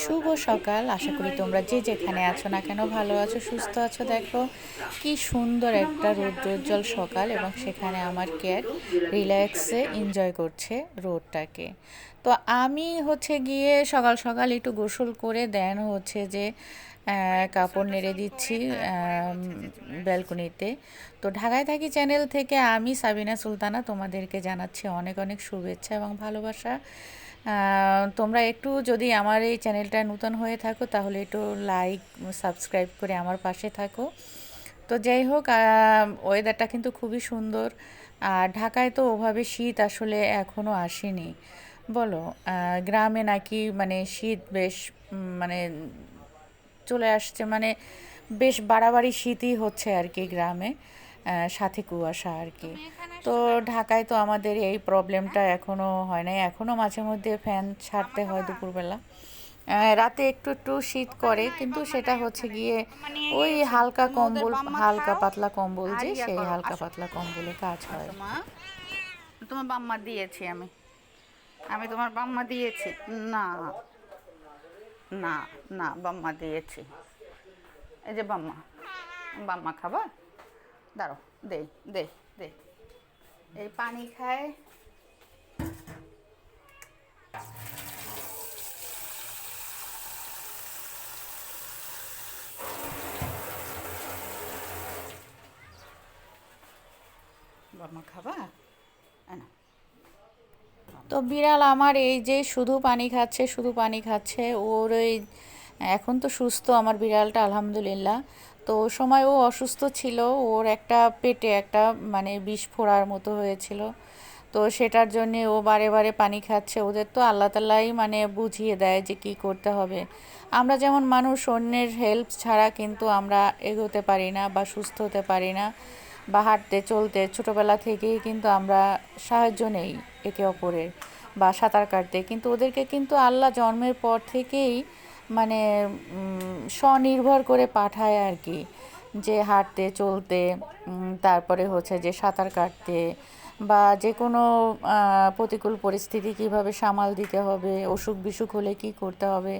শুভ সকাল। আশা করি তোমরা যে যেখানে আছো না কেন ভালো আছো, সুস্থ আছো। দেখো, কি সুন্দর একটা রৌদ্রোজ্জ্বল সকাল এবং সেখানে আমার কেয়ার রিল্যাক্সে এনজয় করছে রোডটাকে তো আমি হচ্ছে গিয়ে সকাল সকাল একটু গোসল করে, দেন হচ্ছে যে কাপড় নেড়ে দিচ্ছি ব্যালকনিতে। তো ঢাকায় থাকি চ্যানেল থেকে আমি সাবিনা সুলতানা, তোমাদেরকে জানাচ্ছি অনেক অনেক শুভেচ্ছা এবং ভালোবাসা। তোমরা একটু যদি আমার এই চ্যানেলটা নতুন হয়ে থাকো, তাহলে একটু লাইক সাবস্ক্রাইব করে আমার পাশে থাকো। তো যাই হোক ওয়েদারটা কিন্তু খুবই সুন্দর। আর ঢাকায় তো ওভাবে শীত আসলে এখনও আসেনি। বলো গ্রামে নাকি মানে শীত বেশ মানে চলে আসছে মানে বেশ বাড়াবাড়ি শীতই হচ্ছে আর কি গ্রামে। সাথে কুয়াশা আর কি। তো ঢাকায় তো আমাদের এই প্রবলেমটা এখনও হয় নাই। এখনও মাঝে মধ্যে ফ্যান ছাড়তে হয় দুপুরবেলা। রাতে একটু একটু শীত করে কিন্তু সেটা হচ্ছে গিয়ে ওই হালকা কম্বল হালকা পাতলা কম্বল যে সেই হালকা পাতলা কম্বলে কাজ হয়। তোমার বাম্মা দিয়েছি আমি। আমি তোমার বাম্মা দিয়েছি। না না না বাম্মা দিয়েছি। এই যে বাম্মা বাম্মা খাবা দাঁড়ো দে দে দে। এই পানি খায় এই তো বিড়াল আমার এই যে শুধু পানি খাচ্ছে, শুধু পানি খাচ্ছে, ওর ওই এখন তো সুস্থ আমার বিড়ালটা, আলহামদুলিল্লাহ। তো সময় ও অসুস্থ ছিল, ওর একটা পেটে একটা মানে বিষ ফোড়ার মতো হয়েছিল। তো সেটার জন্যে ও বারে বারে পানি খাচ্ছে। ওদের তো আল্লাহ তালাই মানে বুঝিয়ে দেয় যে কি করতে হবে। আমরা যেমন মানুষ, অন্যের হেল্প ছাড়া কিন্তু আমরা এগোতে পারি না বা সুস্থ হতে পারি না বা হাঁটতে, চলতে। ছোটোবেলা থেকেই কিন্তু আমরা সাহায্য নেই একে অপরের বা সাঁতার কাটতে। কিন্তু ওদেরকে কিন্তু আল্লাহ জন্মের পর থেকেই মানে স্বনির্ভর করে পাঠায় আর কি। যে হাঁটতে, চলতে তারপরে হচ্ছে যে সাঁতার কাটতে বা যে কোনো প্রতিকূল পরিস্থিতি কীভাবে সামাল দিতে হবে, অসুখ বিসুখ হলে কি করতে হবে,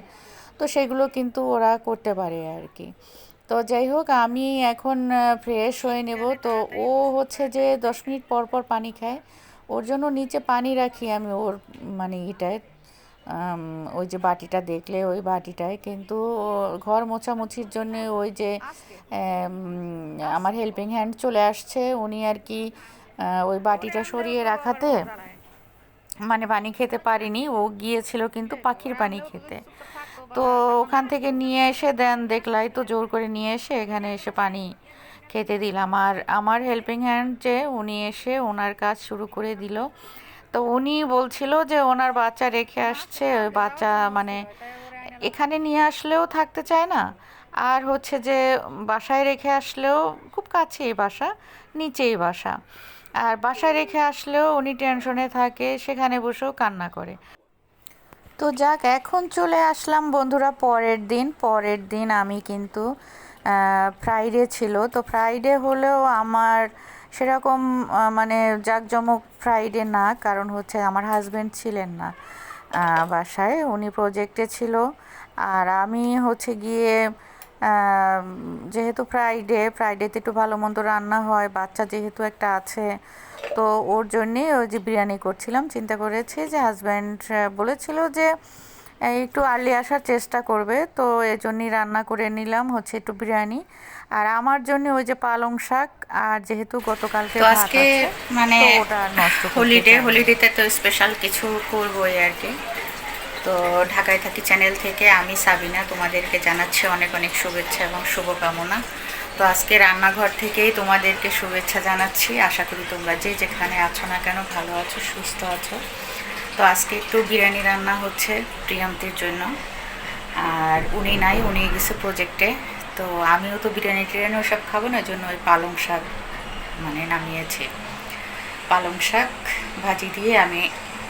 তো সেগুলো কিন্তু ওরা করতে পারে আর কি। তো যাই হোক, আমি এখন ফ্রেশ হয়ে নেব। তো ও হচ্ছে যে দশ মিনিট পর পর পানি খায়। ওর জন্য নিচে পানি রাখি আমি ওর মানে ইটায়। ওই যে বাটিটা দেখলে, ওই বাটিটায় কিন্তু ঘর মোছামুছির জন্য ওই যে আমার হেল্পিং হ্যান্ড চলে আসছে, উনি আর কি ওই বাটিটা সরিয়ে রাখাতে মানে পানি খেতে পারিনি, ও গিয়েছিল কিন্তু পাখির পানি খেতে। তো ওখান থেকে নিয়ে এসে দেন, দেখলাই তো জোর করে নিয়ে এসে এখানে এসে পানি খেতে দিলাম। আর আমার হেল্পিং হ্যান্ড যে, উনি এসে ওনার কাজ শুরু করে দিল। তো উনি বলছিল যে ওনার বাচ্চা রেখে আসছে, ওই বাচ্চা মানে এখানে নিয়ে আসলেও থাকতে চায় না। আর হচ্ছে যে বাসায় রেখে আসলেও খুব কাছেই বাসা, নিচেই বাসা। আর বাসায় রেখে আসলেও উনি টেনশনে থাকে, সেখানে বসেও কান্না করে। তো যাক, এখন চলে আসলাম বন্ধুরা পরের দিন। পরের দিন আমি কিন্তু ফ্রাইডে ছিল। তো ফ্রাইডে হলেও আমার সেরকম মানে জাঁকজমক ফ্রাইডে না, কারণ হচ্ছে আমার হাজব্যান্ড ছিলেন না বাসায়। উনি প্রজেক্টে ছিল। আর আমি হচ্ছে গিয়ে যেহেতু ফ্রাইডে ফ্রাইডেতে একটু ভালো মন্দ রান্না হয়, বাচ্চা যেহেতু একটা আছে, তো ওর জন্যে ওই যে বিরিয়ানি করছিলাম। চিন্তা করেছি যে হাজব্যান্ড বলেছিল যে একটু আর্লি আসার চেষ্টা করবে তো এই জন্যই রান্না করে নিলাম হচ্ছে একটু বিরিয়ানি। আর আমার জন্য ওই যে পালং শাক আর যেহেতু গতকালকে তো আজকে মানে হলিডে হলিডেতে তো স্পেশাল কিছু করবোই আর কি। তো ঢাকায় থাকি চ্যানেল থেকে আমি সাবিনা তোমাদেরকে জানাচ্ছি অনেক অনেক শুভেচ্ছা এবং শুভকামনা। তো আজকে রান্নাঘর থেকেই তোমাদেরকে শুভেচ্ছা জানাচ্ছি। আশা করি তোমরা যে যেখানে আছো না কেন ভালো আছো সুস্থ আছো। তো আজকে একটু বিরিয়ানি রান্না হচ্ছে প্রিয়ন্তীর জন্য। আর উনি নাই, উনি গেছে প্রজেক্টে তো আমিও তো বিরিয়ানি টিরিয়ানি ওসব খাব না জন্য ওই পালং শাক মানে নামিয়েছি। পালং শাক ভাজি দিয়ে আমি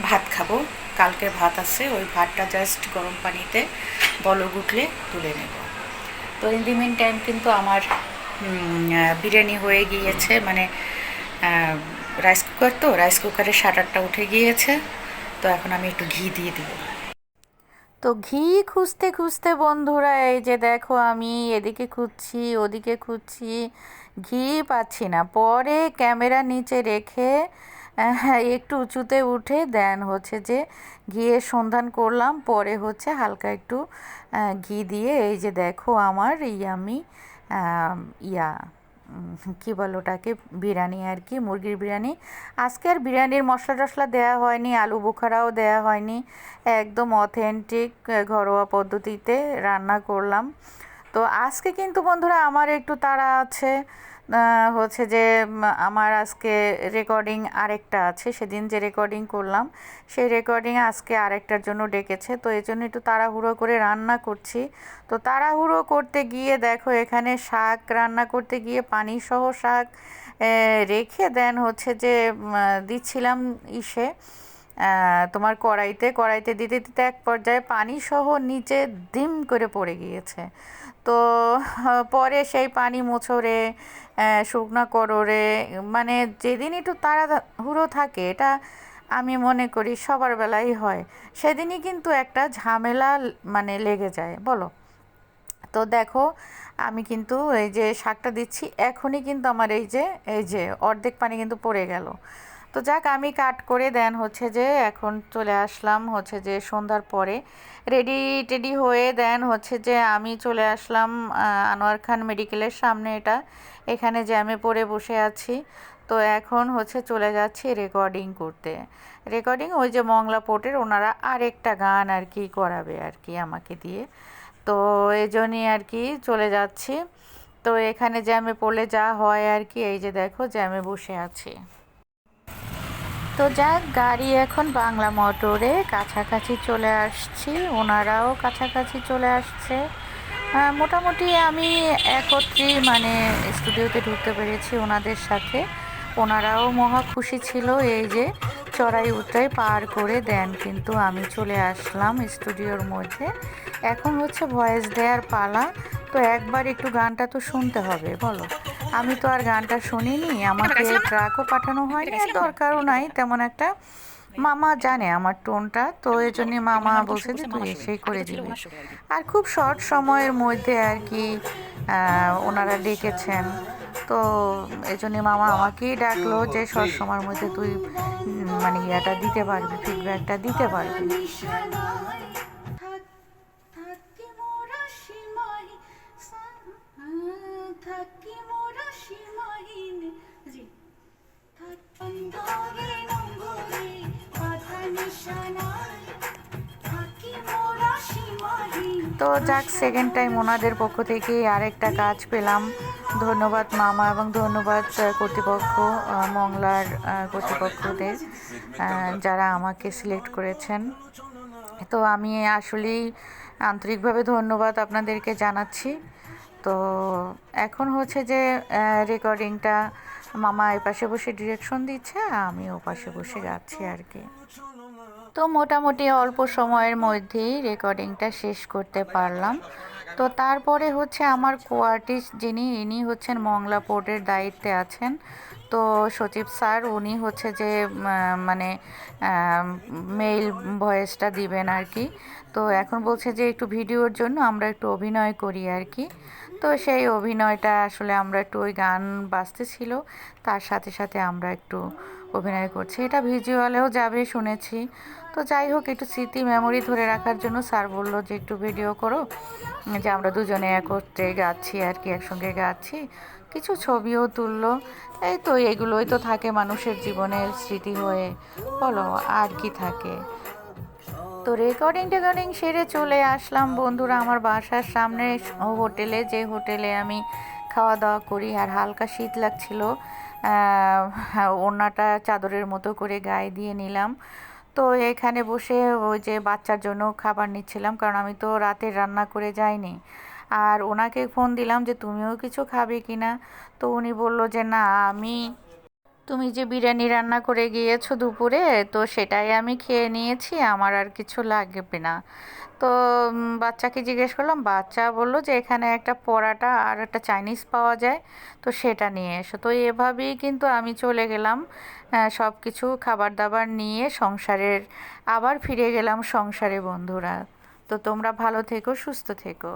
ভাত খাব। কালকে ভাত আছে, ওই ভাতটা জাস্ট গরম পানিতে বলক উঠলে তুলে নেব। তো ইন দি টাইম কিন্তু আমার বিরিয়ানি হয়ে গিয়েছে মানে রাইস কুকার তো রাইস কুকারের শাটারটা উঠে গিয়েছে। তো এখন আমি একটু ঘি দিয়ে দিব। তো ঘি খুঁজতে খুঁজতে বন্ধুরা এই যে দেখো আমি এদিকে খুঁজছি ওদিকে খুঁজছি ঘি পাচ্ছি না। পরে ক্যামেরা নিচে রেখে আহ, একটু উঁচুতে উঠে দেন হচ্ছে যে ঘিয়ের সন্ধান করলাম পরে হচ্ছে হালকা একটু ঘি দিয়ে এই যে দেখো আমার ইয়ামি ইয়া কি বল ওটাকে, বিরিয়ানি আর কি, মুরগির বিরিয়ানি। আজকে আর বিরিয়ানির মশলা টশলা দেওয়া হয়নি, আলু বোখারাও দেওয়া হয়নি। একদম অথেন্টিক ঘরোয়া পদ্ধতিতে রান্না করলাম। তো আজকে কিন্তু বন্ধুরা আমার একটু তাড়া আছে। হচ্ছে যে আমার আজকে রেকর্ডিং আরেকটা আছে, সেদিন যে রেকর্ডিং করলাম, সেই রেকর্ডিং আজকে আরেকটার জন্য ডেকেছে, তো এই জন্য একটু তাড়াহুড়ো করে রান্না করছি। তো তাড়াহুড়ো করতে গিয়ে দেখো, এখানে শাক রান্না করতে গিয়ে পানি সহ শাক রেখে দেন হচ্ছে যে দিচ্ছিলাম ইসে। তোমার কড়াইতে কড়াইতে দিতে দিতে এক পর্যায়ে পানি সহ নিচে দিম করে পড়ে গিয়েছে। তো, পরে সেই পানি মোছরে শুকনা কররে মানে যেদিন একটু তাড়াহুড়ো থাকে, এটা আমি মনে করি সবার বেলাই হয়, সেদিনই কিন্তু একটা ঝামেলা মানে লেগে যায়, বলো। তো দেখো, আমি কিন্তু এই যে শাকটা দিচ্ছি, এখনই কিন্তু আমার এই যে এই যে অর্ধেক পানি কিন্তু পড়ে গেল। তো যাক, আমি কাট করে দেন হচ্ছে যে এখন চলে আসলাম হচ্ছে যে সন্ধ্যার পরে। রেডি টেডি হয়ে দেন হচ্ছে যে আমি চলে আসলাম আনোয়ার খান মেডিকেলের সামনে এটা, এখানে জ্যামে পড়ে বসে আছি। তো এখন হচ্ছে চলে যাচ্ছি রেকর্ডিং করতে। রেকর্ডিং ওই যে মংলা পোর্টের ওনারা আরেকটা গান আর কি করাবে আর কি আমাকে দিয়ে। তো এই জন্যই আর কি চলে যাচ্ছি। তো এখানে জ্যামে পড়লে যা হয় আর কি, এই যে দেখো জ্যামে বসে আছি। তো যাক, গাড়ি এখন বাংলা মোটরে। কাছাকাছি চলে আসছি। ওনারাও কাছাকাছি চলে আসছে। মোটামুটি আমি একত্রই মানে স্টুডিওতে ঢুকতে পেরেছি ওনাদের সাথে। ওনারাও মহা খুশি ছিল এই যে চড়াই উতরাই পার করে দেন, কিন্তু আমি চলে আসলাম স্টুডিওর মধ্যে। এখন হচ্ছে ভয়েস দেওয়ার পালা। তো একবার একটু গানটা তো শুনতে হবে, বলো। আমি তো আর গানটা শুনিনি আমাকে ট্রাকও পাঠানো হয়নি দরকারও নাই তেমন একটা মামা জানে আমার টোনটা তো এই জন্যে মামা বলছে যে তুই এসেই করে দিবি। আর খুব শর্ট সময়ের মধ্যে আর কি ওনারা ডেকেছেন তো এই জন্যে মামা আমাকেই ডাকলো যে শর্ট সময়ের মধ্যে তুই মানে ইয়াটা দিতে পারবি ফিডব্যাকটা দিতে পারবি। তো যাক সেকেন্ড টাইম ওনাদের পক্ষ থেকে আরেকটা কাজ পেলাম। ধন্যবাদ মামা এবং ধন্যবাদ কর্তৃপক্ষ মংলার কর্তৃপক্ষদের যারা আমাকে সিলেক্ট করেছেন। তো আমি আসলেই আন্তরিকভাবে ধন্যবাদ আপনাদেরকে জানাচ্ছি। তো এখন হচ্ছে যে রেকর্ডিংটা মামা এই পাশে বসে ডিরেকশন দিচ্ছে আমি ও পাশে বসে গাচ্ছি আর কি। তো মোটামুটি অল্প সময়ের মধ্যেই রেকর্ডিংটা শেষ করতে পারলাম। তো তারপরে হচ্ছে আমার কোয়ার্টিস্ট যিনি, ইনি হচ্ছেন মংলা পোর্টের দায়িত্বে আছেন। তো সচিব স্যার, উনি হচ্ছে যে মানে মেইল ভয়েসটা দিবেন আর কি। তো এখন বলছে যে একটু ভিডিওর জন্য আমরা একটু অভিনয় করি আর কি। তো সেই অভিনয়টা আসলে আমরা একটু ওই গান বাজতেছিল, তার সাথে সাথে আমরা একটু অভিনয় করছি। এটা ভিজুয়ালেও যাবে, শুনেছি। তো যাই হোক, একটু স্মৃতি মেমোরি ধরে রাখার জন্য স্যার বলল যে, একটু ভিডিও করো। যে আমরা দুজনে একত্রে গাচ্ছি আর কি, একসঙ্গে গাচ্ছি। কিছু ছবিও তুললো। এই তো, এগুলোই তো থাকে মানুষের জীবনের স্মৃতি হয়ে। বলো, আর কি থাকে? তো রেকর্ডিং টেকর্ডিং সেরে চলে আসলাম বন্ধুরা আমার বাসার সামনে হোটেলে। যে হোটেলে আমি খাওয়া দাওয়া করি আর হালকা শীত লাগছিল ওড়নাটা চাদরের মতো করে গায়ে দিয়ে নিলাম। তো এখানে বসে ওই যে বাচ্চার জন্য খাবার নিচ্ছিলাম, কারণ আমি তো রাতে রান্না করে যাইনি। আর ওনাকে ফোন দিলাম যে, তুমিও কিছু খাবে কি না তো উনি বলল যে, না, আমি তুমি যে বিরিয়ানি রান্না করে গিয়েছো দুপুরে, তো সেটাই আমি খেয়ে নিয়েছি, আমার আর কিছু লাগবে না। তো বাচ্চাকে জিজ্ঞেস করলাম, বাচ্চা বলল যে এখানে একটা পরাটা আর একটা চাইনিজ পাওয়া যায়, তো সেটা নিয়ে এসো। তো এভাবেই কিন্তু আমি চলে গেলাম সব কিছু খাবার দাবার নিয়ে সংসারের, আবার ফিরে গেলাম সংসারে বন্ধুরা। তো তোমরা ভালো থেকো, সুস্থ থেকো।